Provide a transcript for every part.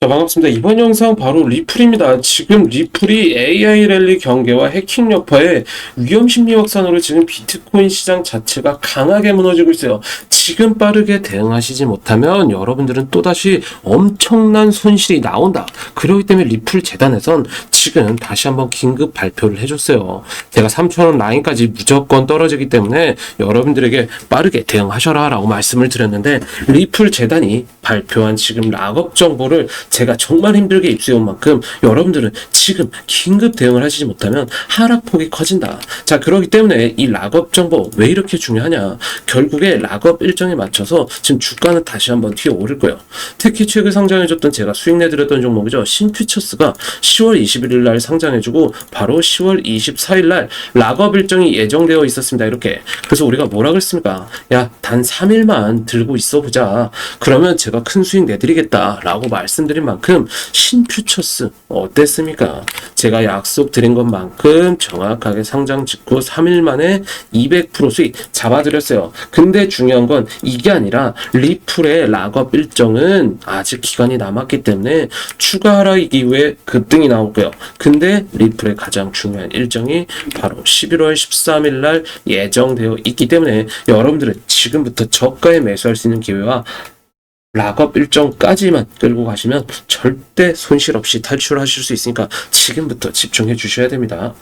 자, 반갑습니다. 이번 영상 바로 리플입니다. 지금 리플이 AI 랠리 경계와 해킹 여파에 위험 심리 확산으로 지금 비트코인 시장 자체가 강하게 무너지고 있어요. 지금 빠르게 대응하시지 못하면 여러분들은 또다시 엄청난 손실이 나온다. 그렇기 때문에 리플 재단에선 지금 다시 한번 긴급 발표를 해줬어요. 제가 3,000원 라인까지 무조건 떨어지기 때문에 여러분들에게 빠르게 대응하셔라 라고 말씀을 드렸는데 리플 재단이 발표한 지금 락업 정보를 제가 정말 힘들게 입수해온 만큼 여러분들은 지금 긴급 대응을 하시지 못하면 하락폭이 커진다. 자, 그렇기 때문에 이 락업 정보 왜 이렇게 중요하냐? 결국에 락업 일정에 맞춰서 지금 주가는 다시 한번 튀어 오를 거예요. 특히 최근 상장해줬던 제가 수익 내드렸던 종목이죠. 신퓨처스가 10월 21일 날 상장해주고 바로 10월 24일 날 락업 일정이 예정되어 있었습니다. 이렇게. 그래서 우리가 뭐라 그랬습니까? 야, 단 3일만 들고 있어 보자. 그러면 제가 큰 수익 내드리겠다 라고 말씀드 린 만큼 신퓨처스 어땠습니까? 제가 약속 드린 것만큼 정확하게 상장 직후 3일 만에 200% 수익 잡아드렸어요. 근데 중요한 건 이게 아니라 리플의 락업 일정은 아직 기간이 남았기 때문에 추가 하락 이후에 급등이 나올 거예요. 근데 리플의 가장 중요한 일정이 바로 11월 13일 날 예정되어 있기 때문에 여러분들은 지금부터 저가에 매수할 수 있는 기회와 락업 일정까지만 끌고 가시면 절대 손실 없이 탈출하실 수 있으니까 지금부터 집중해 주셔야 됩니다.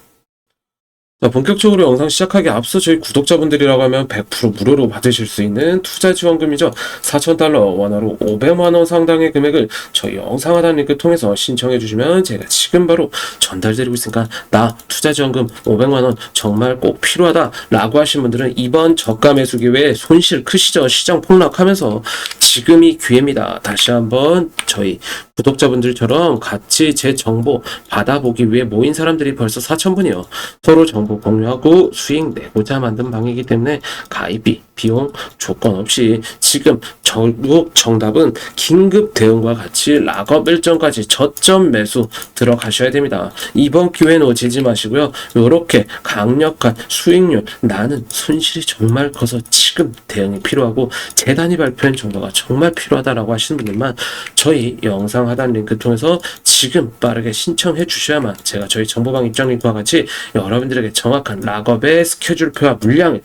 자, 본격적으로 영상 시작하기 앞서 저희 구독자분들이라고 하면 100% 무료로 받으실 수 있는 투자 지원금이죠. 4,000달러 원화로 500만원 상당의 금액을 저희 영상 하단 링크 통해서 신청해 주시면 제가 지금 바로 전달드리고 있으니까 나 투자 지원금 500만원 정말 꼭 필요하다 라고 하신 분들은 이번 저가 매수 기회에 손실 크시죠? 시장 폭락하면서 지금이 기회입니다. 다시 한번 저희 구독자분들처럼 같이 제 정보 받아보기 위해 모인 사람들이 벌써 4,000분이요. 서로 정보 공유하고 수익 내고자 만든 방이기 때문에 가입비, 비용, 조건 없이 지금 결국 정답은 긴급 대응과 같이 락업 일정까지 저점 매수 들어가셔야 됩니다. 이번 기회 놓치지 마시고요. 이렇게 강력한 수익률, 나는 손실이 정말 커서 지금 대응이 필요하고 재단이 발표한 정보가 정말 필요하다라고 하시는 분들만 저희 영상 하단 링크 통해서 지금 빠르게 신청해 주셔야만 제가 저희 정보방 입장 링크와 같이 여러분들에게 정확한 락업의 스케줄표와 물량을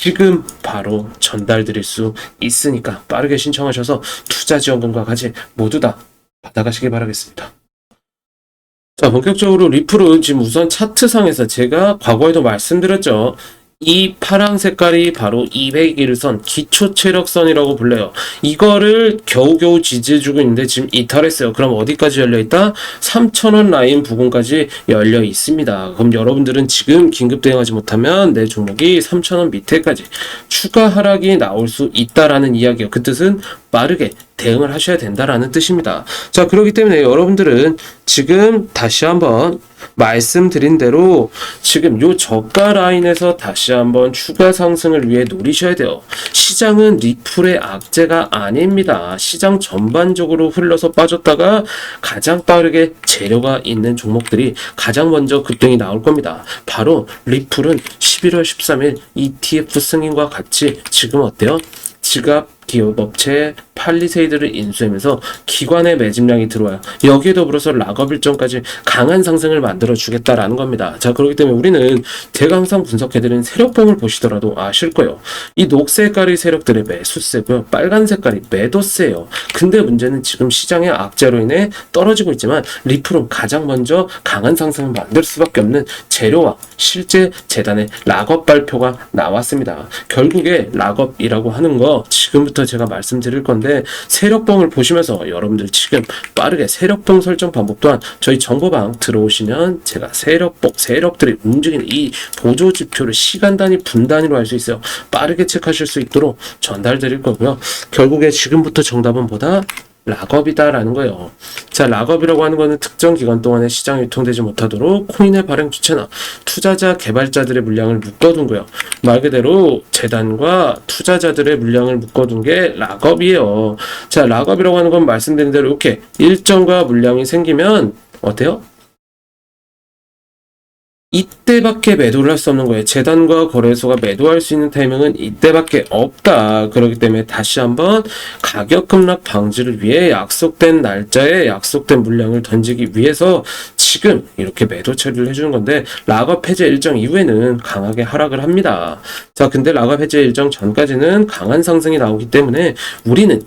지금 바로 전달드릴 수 있으니까 빠르게 신청하셔서 투자 지원금과 같이 모두 다 받아가시기 바라겠습니다. 자, 본격적으로 리플은 지금 우선 차트상에서 제가 과거에도 말씀드렸죠. 이 파란 색깔이 바로 201선 기초 체력선이라고 불려요. 이거를 겨우겨우 지지해주고 있는데 지금 이탈했어요. 그럼 어디까지 열려 있다? 3,000원 라인 부분까지 열려 있습니다. 그럼 여러분들은 지금 긴급 대응하지 못하면 내 종목이 3,000원 밑에까지 추가 하락이 나올 수 있다라는 이야기예요. 그 뜻은 빠르게 대응을 하셔야 된다라는 뜻입니다. 자, 그렇기 때문에 여러분들은 지금 다시 한번 말씀드린 대로 지금 요 저가 라인에서 다시 한번 추가 상승을 위해 노리셔야 돼요. 시장은 리플의 악재가 아닙니다. 시장 전반적으로 흘러서 빠졌다가 가장 빠르게 재료가 있는 종목들이 가장 먼저 급등이 나올 겁니다. 바로 리플은 11월 13일 ETF 승인과 같이 지금 어때요? 지갑 기업 업체 팔리세이드를 인수하면서 기관의 매집량이 들어와요. 여기에 더불어서 락업 일정까지 강한 상승을 만들어 주겠다라는 겁니다. 자, 그렇기 때문에 우리는 제가 항상 분석해드린 세력봉을 보시더라도 아실 거예요. 이 녹색 색깔이 세력들의 매수세고요. 빨간 색깔이 매도세예요. 근데 문제는 지금 시장의 악재로 인해 떨어지고 있지만 리플은 가장 먼저 강한 상승을 만들 수밖에 없는 재료와 실제 재단의 락업 발표가 나왔습니다. 결국에 락업이라고 하는 거 지금부터 제가 말씀드릴 건데 세력봉을 보시면서 여러분들 지금 빠르게 세력봉 설정 방법 또한 저희 정보방 들어오시면 제가 세력봉 세력들이 움직이는 이 보조 지표를 시간 단위 분 단위로 알수 있어요. 빠르게 체크하실 수 있도록 전달 드릴 거고요. 결국에 지금부터 정답은 보다 락업이다라는 거예요. 자, 락업이라고 하는 거는 특정 기간 동안에 시장에 유통되지 못하도록 코인의 발행 주체나 투자자 개발자들의 물량을 묶어둔 거예요. 말 그대로 재단과 투자자들의 물량을 묶어둔 게 락업이에요. 자, 락업이라고 하는 건 말씀드린 대로 이렇게 일정과 물량이 생기면 어때요? 이때밖에 매도를 할 수 없는 거예요. 재단과 거래소가 매도할 수 있는 타이밍은 이때밖에 없다. 그렇기 때문에 다시 한번 가격 급락 방지를 위해 약속된 날짜에 약속된 물량을 던지기 위해서 지금 이렇게 매도 처리를 해주는 건데 락업 해제 일정 이후에는 강하게 하락을 합니다. 자, 근데 락업 해제 일정 전까지는 강한 상승이 나오기 때문에 우리는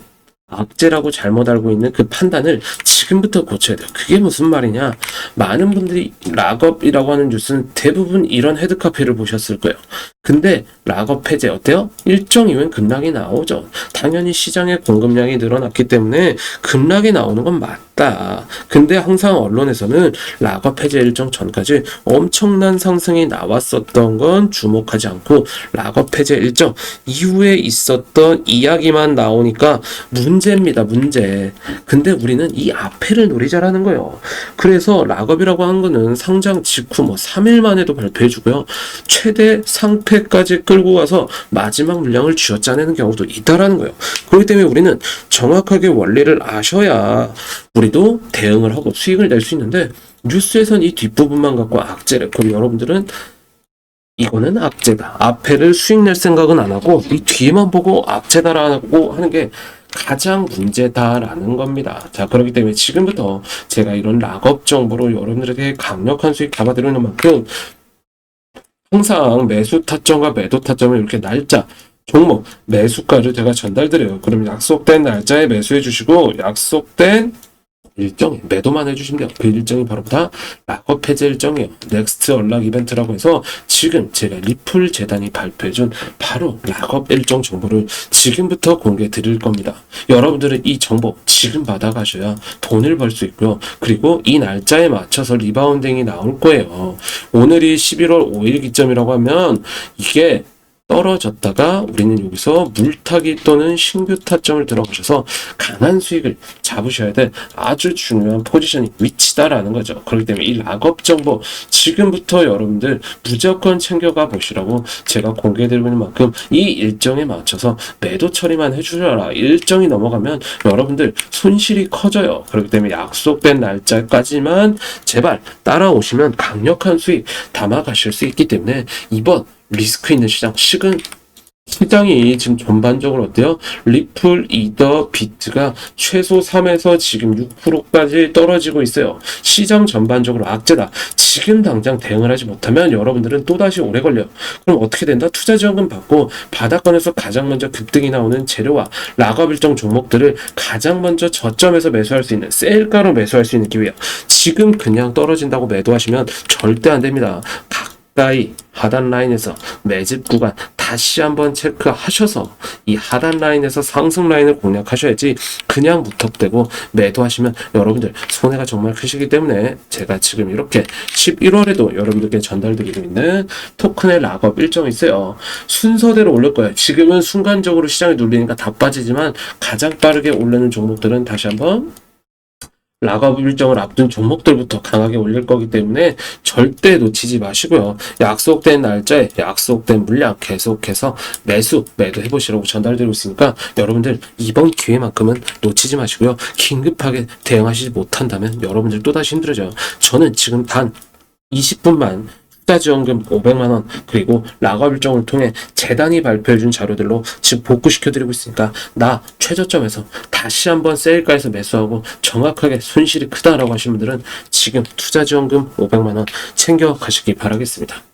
악재라고 잘못 알고 있는 그 판단을 지금부터 고쳐야 돼요. 그게 무슨 말이냐? 많은 분들이 락업이라고 하는 뉴스는 대부분 이런 헤드카피를 보셨을 거예요. 근데 락업 해제 어때요? 일정 이후엔 급락이 나오죠. 당연히 시장의 공급량이 늘어났기 때문에 급락이 나오는 건 맞다. 근데 항상 언론에서는 락업 해제 일정 전까지 엄청난 상승이 나왔었던 건 주목하지 않고 락업 해제 일정 이후에 있었던 이야기만 나오니까 문제입니다. 문제. 근데 우리는 이 앞에를 노리자라는 거예요. 그래서 락업이라고 하는 거는 상장 직후 뭐 3일 만에도 발표해 주고요. 최대 상패 까지 끌고 가서 마지막 물량을 쥐어짜내는 경우도 있다라는 거예요. 그렇기 때문에 우리는 정확하게 원리를 아셔야 우리도 대응을 하고 수익을 낼 수 있는데 뉴스에선 이 뒷부분만 갖고 악재래. 그럼 여러분들은 이거는 악재다. 앞에를 수익 낼 생각은 안 하고 이 뒤에만 보고 악재다라고 하는 게 가장 문제다라는 겁니다. 자, 그렇기 때문에 지금부터 제가 이런 락업 정보로 여러분들에게 강력한 수익 잡아드리는 만큼 항상 매수 타점과 매도 타점을 이렇게 날짜, 종목, 매수가를 제가 전달드려요. 그럼 약속된 날짜에 매수해 주시고 약속된 일정에 매도만 해주시면 돼요. 그 일정이 바로 다 락업 해제 일정이에요. 넥스트 연락 이벤트라고 해서 지금 제가 리플 재단이 발표해준 바로 락업 일정 정보를 지금부터 공개해 드릴 겁니다. 여러분들은 이 정보 지금 받아가셔야 돈을 벌 수 있고요. 그리고 이 날짜에 맞춰서 리바운딩이 나올 거예요. 오늘이 11월 5일 기점이라고 하면 이게 떨어졌다가 우리는 여기서 물타기 또는 신규 타점을 들어가셔서 강한 수익을 잡으셔야 될 아주 중요한 포지션이 위치다라는 거죠. 그렇기 때문에 이 락업 정보 지금부터 여러분들 무조건 챙겨가 보시라고 제가 공개해드리고 있는 만큼 이 일정에 맞춰서 매도 처리만 해주셔라. 일정이 넘어가면 여러분들 손실이 커져요. 그렇기 때문에 약속된 날짜까지만 제발 따라오시면 강력한 수익 담아가실 수 있기 때문에 이번 리스크 있는 시장 식은 시장이 지금 전반적으로 어때요? 리플, 이더, 비트가 최소 3에서 지금 6%까지 떨어지고 있어요. 시장 전반적으로 악재다. 지금 당장 대응을 하지 못하면 여러분들은 또다시 오래 걸려요. 그럼 어떻게 된다? 투자 지원금 받고 바닥권에서 가장 먼저 급등이 나오는 재료와 락업 일정 종목들을 가장 먼저 저점에서 매수할 수 있는 세일가로 매수할 수 있는 기회야. 지금 그냥 떨어진다고 매도하시면 절대 안 됩니다. 가까이 하단 라인에서 매집 구간 다시 한번 체크하셔서 이 하단 라인에서 상승 라인을 공략하셔야지 그냥 무턱대고 매도하시면 여러분들 손해가 정말 크시기 때문에 제가 지금 이렇게 11월에도 여러분들께 전달드리고 있는 토큰의 락업 일정이 있어요. 순서대로 올릴 거예요. 지금은 순간적으로 시장이 눌리니까 다 빠지지만 가장 빠르게 오르는 종목들은 다시 한번 락업 일정을 앞둔 종목들부터 강하게 올릴 거기 때문에 절대 놓치지 마시고요. 약속된 날짜에 약속된 물량 계속해서 매수, 매도해 보시라고 전달드리고 있으니까 여러분들 이번 기회만큼은 놓치지 마시고요. 긴급하게 대응하시지 못한다면 여러분들 또다시 힘들어져요. 저는 지금 단 20분만 투자지원금 500만 원 그리고 락업 일정을 통해 재단이 발표해준 자료들로 지금 복구시켜드리고 있으니까 나 최저점에서 다시 한번 세일가에서 매수하고 정확하게 손실이 크다라고 하시는 분들은 지금 투자지원금 500만 원 챙겨 가시기 바라겠습니다.